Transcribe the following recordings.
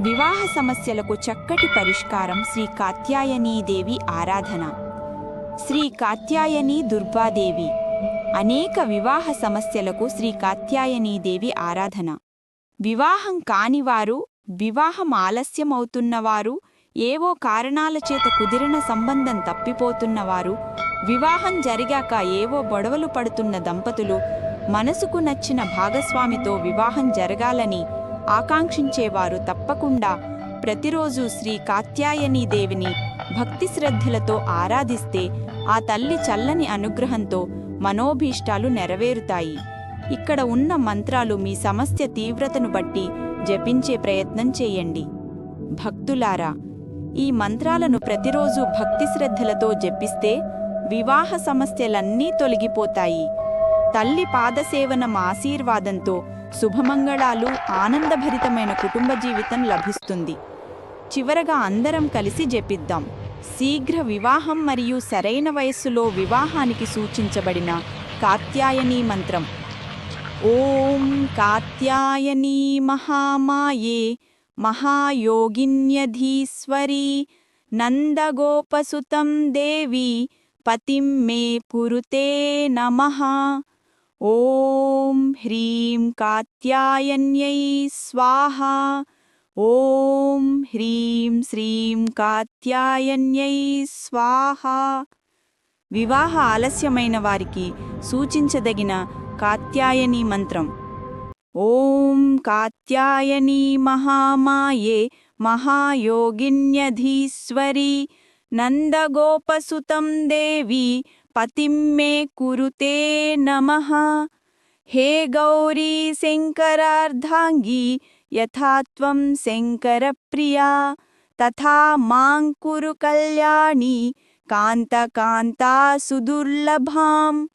వివాహ సమస్యలకు చక్కటి పరిష్కారం శ్రీ కాత్యాయనీదేవి ఆరాధన. శ్రీ కాత్యాయని దుర్గాదేవి. అనేక వివాహ సమస్యలకు శ్రీ కాత్యాయనీదేవి ఆరాధన. వివాహం కానివారు వివాహం ఆలస్యమవుతున్నవారు ఏవో కారణాల చేత కుదిరిన సంబంధం తప్పిపోతున్నవారు వివాహం జరిగాక ఏవో గొడవలు పడుతున్న దంపతులు మనసుకు నచ్చిన భాగస్వామితో వివాహం జరగాలని ఆకాంక్షించేవారు తప్పకుండా. ప్రతిరోజు శ్రీ కాత్యాయనీ దేవిని భక్తి శ్రద్ధలతో ఆరాధిస్తే ఆ తల్లి చల్లని అనుగ్రహంతో మనోభీష్టాలు నెరవేరుతాయి. ఇక్కడ ఉన్న మంత్రాలు మీ సమస్య తీవ్రతను బట్టి జపించే ప్రయత్నం చేయండి. భక్తులారా ఈ మంత్రాలను ప్రతిరోజు భక్తి శ్రద్ధలతో జపిస్తే వివాహ సమస్యలన్నీ తొలగిపోతాయి. తల్లి పాదసేవనం ఆశీర్వాదంతో శుభమంగళాలు ఆనందభరితమైన కుటుంబ జీవితం లభిస్తుంది. చివరగా అందరం కలిసి జపిద్దాం. శీఘ్ర వివాహం మరియు సరైన వయస్సులో వివాహానికి సూచించబడిన కాత్యాయనీ మంత్రం. ఓం కాత్యాయనీ మహామాయే మహాయోగిన్యధీశ్వరీ నందగోపసుతం దేవి పతిం మే పురుతే నమః. ఓం హ్రీం కాత్యాయన్యై స్వాహా ఓం హ్రీం శ్రీం కాత్యాయన్యై స్వాహా. వివాహ ఆలస్యమైన వారికి సూచించదగిన కాత్యాయని మంత్రం. ఓం కాత్యాయని మహామాయే మహాయోగిన్యధీశ్వరి నందగోపసుతం దేవి పతిం మే కురుతే నమః హే గౌరీ శంకరార్ధాంగీ యథా త్వం శంకరప్రియా తథా మాం కురు కళ్యాణి కాంతకాంతా సుదుర్లభాం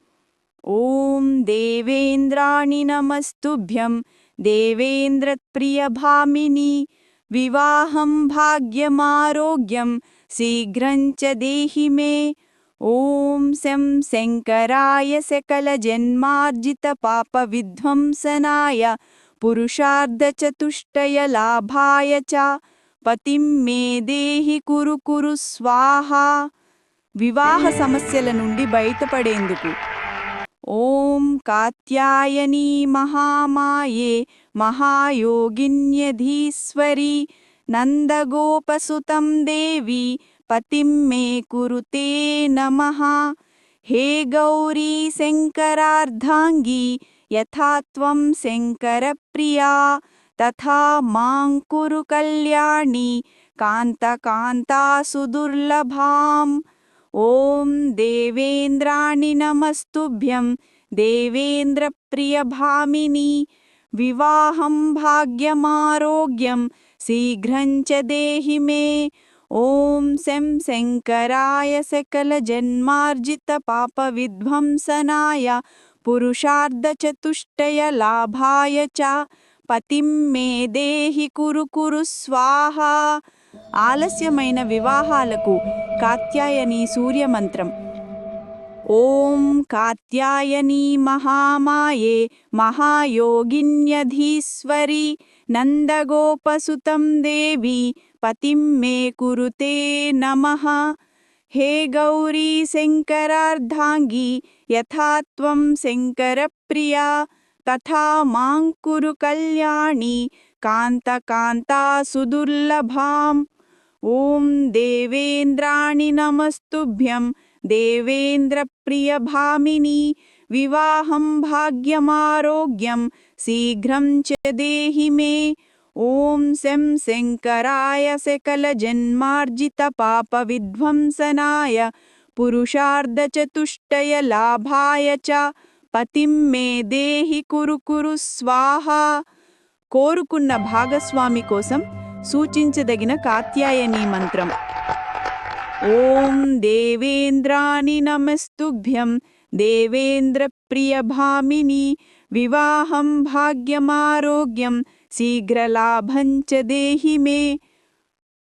ఓం దేవేంద్రాణి నమస్తుభ్యం దేవేంద్రప్రియభామిని వివాహం భాగ్యమారోగ్యం శీఘ్రం చ దేహి మే ఓం శం శంకరాయ సకలజన్మార్జిత పాప విధ్వంసనాయ పురుషార్థచతుష్టయ లాభాయ చ పతిం మే దేహి కురు కురు స్వాహా వివాహ సమస్యల నుండి బయటపడేందుకు ఓం కాత్యాయనీ మహామాయే మహాయోగిన్యధీశ్వరీ నందగోపసుతం దేవి పతిం మే కురుతే నమః హే గౌరీ శంకరార్ధాంగీ యథా త్వం శంకరప్రియా తథా మాం కురు కళ్యాణి కాంతకాంతా సుదుర్లభాం ఓం దేవేంద్రాణి నమస్తుభ్యం దేవేంద్రప్రియభామిని వివాహం భాగ్యమారోగ్యం శీఘ్రం చ దేహి మే ఓం శం శంకరాయ సకల జన్మార్జిత పాప విధ్వంసనాయ పురుషార్థచతుష్టయ లాభాయ చ పతిం మే దేహి కురు కురు స్వాహా ఆలస్యమైన వివాహాలకు కాత్యాయని సూర్యమంత్రం ఓం కాత్యాయనీ మహామాయే మహాయోగిన్యధీశ్వరి నందగోపసుతం దేవి పతిం మే కురుతే నమః హే గౌరీ శంకరార్ధాంగీ యథా త్వం శంకరప్రియా తథా మాం కురు కళ్యాణి కాంతకాంతా సుదుర్లభాం ఓం దేవేంద్రాణి నమస్తుభ్యం దేవేంద్రప్రియభామిని వివాహం భాగ్యమారోగ్యం శీఘ్రం చ దేహి మే ఓం శం శంకరాయ సకలజన్మార్జిత పాప విధ్వంసనాయ పురుషార్థచతుష్టయ లాభాయ చ పతిం మే దేహి కురు కురు స్వాహా కోరుకున్న భాగస్వామి కోసం సూచించదగిన కాత్యాయని మంత్రం ఓం దేవేంద్రాని నమస్తుభ్యం దేవేంద్రప్రియభామిని వివాహం భాగ్యమారోగ్యం శీఘ్రలాభంచ దేహి మే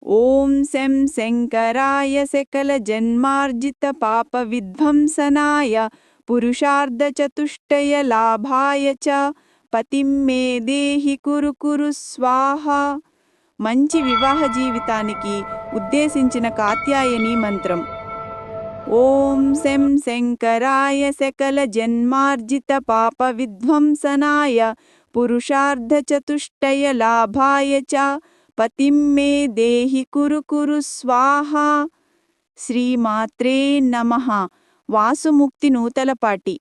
ఓం శం శంకరాయ సకలజన్మార్జిత పాప విధ్వంసనాయ పురుషార్ధచతుష్టయ లాభాయ చ పతిం మే దేహి కురు కురు స్వాహా మంచి వివాహ జీవితానికి ఉద్దేశించిన కాత్యాయని మంత్రం. ఓం శం శంకరాయ సకల జన్మార్జిత పాప విధ్వంసనాయ పురుషార్థ చతుష్టయ లాభాయ చ పతిం మే దేహి కురు కురు స్వాహా శ్రీమాత్రే నమః వాసుముక్తి నూతలపాటి